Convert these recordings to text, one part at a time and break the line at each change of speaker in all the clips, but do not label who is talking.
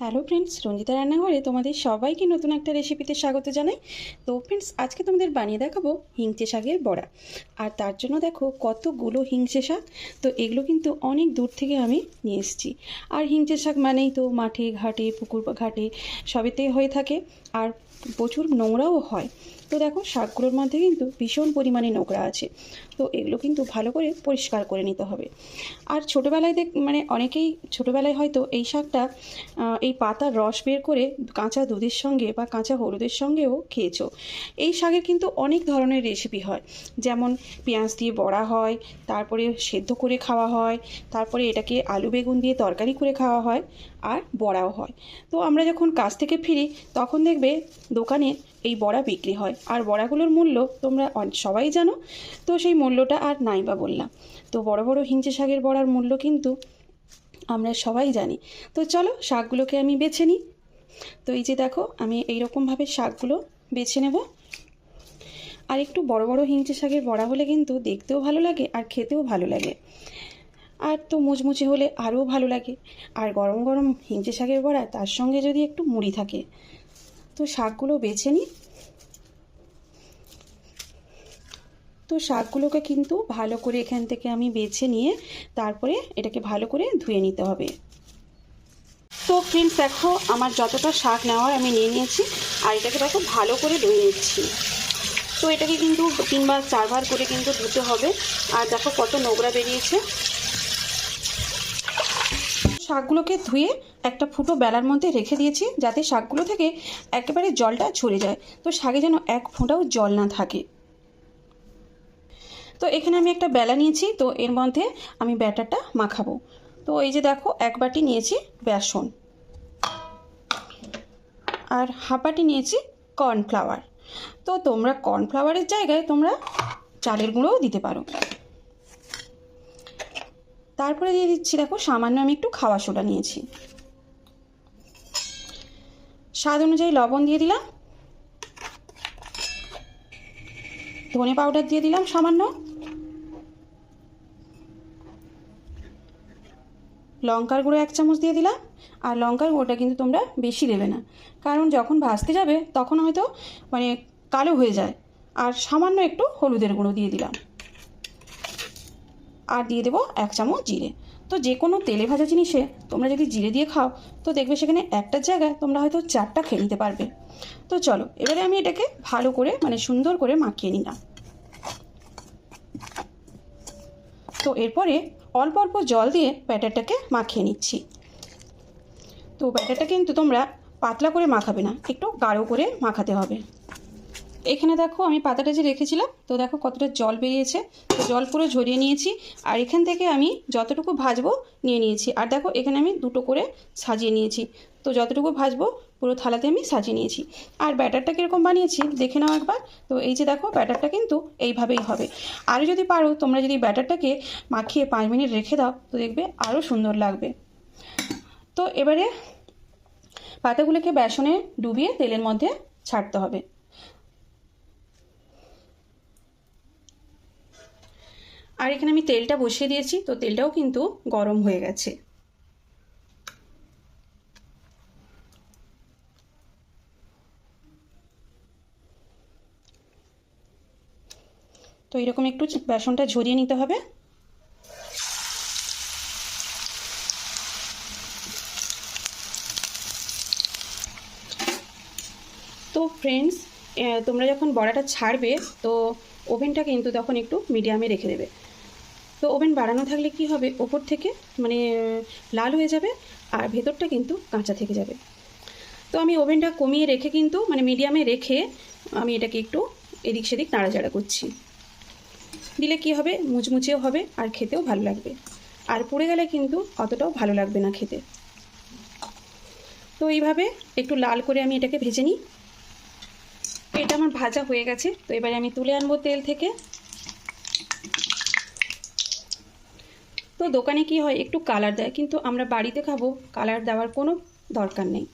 Hello friends Ranjita রান্নাঘরে তোমাদের সবাইকে নতুন একটা রেসিপিতে স্বাগত জানাই। তো ফ্রেন্ডস আজকে তোমাদের বানিয়ে দেখাবো হিংচে শাকের বড়া। আর তার জন্য দেখো কতগুলো হিংচে শাক। তো এগুলো কিন্তু অনেক দূর থেকে আমি নিয়ে এসেছি। আর হিংচে শাক মানেই তো মাঠে, ঘাটে, পুকুর ঘাটে সবেতেই হয়ে থাকে। আর প্রচুর নোংরাও হয়। তো দেখো, শাকগুলোর মধ্যে কিন্তু ভীষণ পরিমাণে নোংরা আছে। তো এগুলো কিন্তু ভালো করে পরিষ্কার করে নিতে হবে। আর ছোটোবেলায় দেখ মানে অনেকেই ছোটোবেলায় হয়তো এই শাকটা এই পাতার রস বের করে কাঁচা দুধের সঙ্গে বা কাঁচা হলুদের সঙ্গেও খেয়েছো। এই শাকের কিন্তু অনেক ধরনের রেসিপি হয়। যেমন পেঁয়াজ দিয়ে বড়া হয়, তারপরে সেদ্ধ করে খাওয়া হয়, তারপরে এটাকে আলু বেগুন দিয়ে তরকারি করে খাওয়া হয়, আর বড়াও হয়। তো আমরা যখন কাজ থেকে ফিরি, তখন দেখবে দোকানে এই বড়া বিক্রি হয়। আর বড়াগুলোর মূল্য তোমরা সবাই জানো। তো সেই মূল্যটা আর নাই বা বললাম। তো বড় বড় হিঞ্চে শাকের বড়ার মূল্য কিন্তু আমরা সবাই জানি। তো চলো শাকগুলোকে আমি বেছে নিই। তো এই যে দেখো, আমি এই রকমভাবে শাকগুলো বেছে নেব। আর একটু বড় বড় হিঞ্চে শাকের বড়া হলে কিন্তু দেখতেও ভালো লাগে আর খেতেও ভালো লাগে। আর তো মুচমুচে হলে আরও ভালো লাগে। আর গরম গরম হিঞ্চে শাকের বড়া তার সঙ্গে যদি একটু মুড়ি থাকে তো শাকগুলো বেছে নিই তো শাকগুলোকে কিন্তু ভালো করে এখান থেকে আমি বেছে নিয়ে তারপরে এটাকে ভালো করে ধুয়ে নিতে হবে। তো ফ্রেন্ডস দেখো আমার যতটা শাক নেওয়ার আমি নিয়ে নিয়েছি আর এটাকে দেখো ভালো করে ধুয়ে নিচ্ছি। তো এটাকে কিন্তু তিনবার, চারবার করে কিন্তু ধুতে হবে। আর দেখো কত নোংরা বেরিয়েছে। শাকগুলোকে ধুয়ে একটা ফুটো বেলার মধ্যে রেখে দিয়েছি, যাতে শাকগুলো থেকে একেবারে জলটা ঝরে যায়। তো শাকে যেন এক ফোঁটাও জল না থাকে। তো এখানে আমি একটা বেলা নিয়েছি, তো এর মধ্যে আমি ব্যাটারটা মাখাবো। তো এই যে দেখো, এক বাটি নিয়েছি বেসন। আর হাফ বাটি নিয়েছি কর্নফ্লাওয়ার। তো তোমরা কর্নফ্লাওয়ারের জায়গায় তোমরা চালের গুঁড়োও দিতে পারো। তারপরে দিয়ে দিচ্ছি, দেখো, সামান্য আমি একটু খাওয়া সোডা নিয়েছি। স্বাদ অনুযায়ী লবণ দিয়ে দিলাম। ধনে পাউডার দিয়ে দিলাম সামান্য। লঙ্কার গুঁড়ো এক চামচ দিয়ে দিলাম। আর লঙ্কার গুঁড়োটা কিন্তু তোমরা বেশি দেবে না। কারণ যখন ভাজতে যাবে, তখন হয়তো মানে কালো হয়ে যায়। আর সামান্য একটু হলুদের গুঁড়ো দিয়ে দিলাম। আর দিয়ে দেবো এক চামচ জিরে। তো যে কোনো তেলে ভাজা জিনিসে তোমরা যদি জিরে দিয়ে খাও, তো দেখবে সেখানে একটার জায়গায় তোমরা হয়তো চারটা খেয়ে নিতে পারবে। তো চলো, এবারে আমি এটাকে ভালো করে মানে সুন্দর করে মাখিয়ে নিলাম। তো এরপরে অল্প অল্প জল দিয়ে ব্যাটারটাকে মাখিয়ে নিচ্ছি। তো ব্যাটারটা কিন্তু তোমরা পাতলা করে মাখাবে না, একটু গাঢ় করে মাখাতে হবে। এখানে দেখো আমি পাতাটা যে রেখেছিলাম, তো দেখো কতটা জল বেরিয়েছে। তো জল পুরো ঝরিয়ে নিয়েছি, আর এখান থেকে আমি যতটুকু ভাজবো নিয়ে নিয়েছি। আর দেখো এখানে আমি দুটো করে সাজিয়ে নিয়েছি। তো যতটুকু ভাজবো পুরো থালাতে আমি সাজিয়ে নিয়েছি। আর ব্যাটারটা কীরকম বানিয়েছি দেখে নাও একবার। তো এই যে দেখো ব্যাটারটা কিন্তু এইভাবেই হবে। আরও যদি পারো, তোমরা যদি ব্যাটারটাকে মাখিয়ে পাঁচ মিনিট রেখে দাও, তো দেখবে আরও সুন্দর লাগবে। তো এবারে পাতাগুলোকে বেসনে ডুবিয়ে তেলের মধ্যে ছাড়তে হবে। আর এখানে আমি তেলটা বসিয়ে দিয়েছি, তো তেলটাও কিন্তু গরম হয়ে গেছে। তো এরকম একটু বেসনটা ঝরিয়ে নিতে হবে। তো ফ্রেন্ডস তোমরা যখন বড়াটা ছাড়বে, তো ওভেনটা কিন্তু তখন একটু মিডিয়ামে রেখে দেবে। তো ওভেন বাড়ানো থাকলে কি হবে? ওপর থেকে মানে লাল হয়ে যাবে আর ভেতরটা কিন্তু কাঁচা থেকে যাবে। তো আমি ওভেনটা কমিয়ে রেখে কিন্তু মানে মিডিয়ামে রেখে আমি এটাকে একটু এদিক সেদিক নাড়াচাড়া করছি। দিলে কি হবে? মুচমুচেও হবে আর খেতেও ভালো লাগবে। আর পুড়ে গেলে কিন্তু অতটাও ভালো লাগবে না খেতে। তো এইভাবে একটু লাল করে আমি এটাকে ভেজে নিই। এটা আমার ভাজা হয়ে গেছে, তো এবারে আমি তুলে আনব তেল থেকে। তো দোকানে কি হয়, একটু কালার দেয়, কিন্তু আমরা বাড়িতে খাব কালার দেওয়ার কোনো দরকার নেই।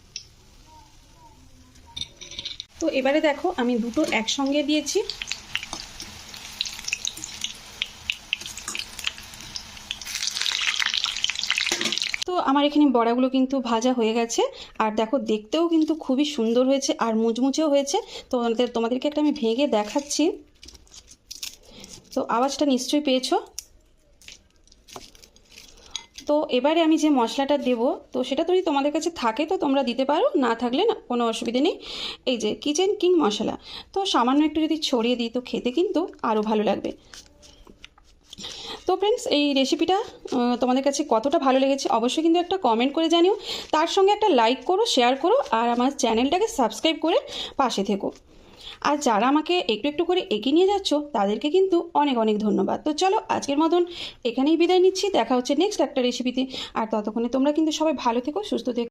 তো এবারে দেখো, আমি দুটো একসঙ্গে দিয়েছি। তো আমার এখানে বড়াগুলো কিন্তু ভাজা হয়ে গেছে। আর দেখো, দেখতেও কিন্তু খুবই সুন্দর হয়েছে আর মুচমুচেও হয়েছে। তোমাদের, তোমাদেরকে একটা আমি ভেঙে দেখাচ্ছি। তো আওয়াজটা নিশ্চয়ই পেয়েছ? তো এবারে আমি যে মশলাটা দেব, তো সেটা যদি তোমাদের কাছে থাকে তো তোমরা দিতে পারো, না থাকলে না, কোনো অসুবিধে নেই। এই যে কিচেন কিং মশলা। তো সামান্য একটু যদি ছড়িয়ে দিই তো খেতে কিন্তু আরও ভালো লাগবে। তো ফ্রেন্ডস এই রেসিপিটা তোমাদের কাছে কতটা ভালো লেগেছে অবশ্যই কিন্তু একটা কমেন্ট করে জানিও। তার সঙ্গে একটা লাইক করো শেয়ার করো, আর আমার চ্যানেলটাকে সাবস্ক্রাইব করে পাশে থেকো। আর যারা আমাকে একটু একটু করে এগিয়ে নিয়ে যাচ্ছ, তাদেরকে কিন্তু অনেক অনেক ধন্যবাদ। তো চলো, আজকের মতন এখানেই বিদায় নিচ্ছি। দেখা হচ্ছে নেক্সট একটা রেসিপিতে আর ততক্ষণে তোমরা কিন্তু সবাই ভালো থেকো, সুস্থ থেকো।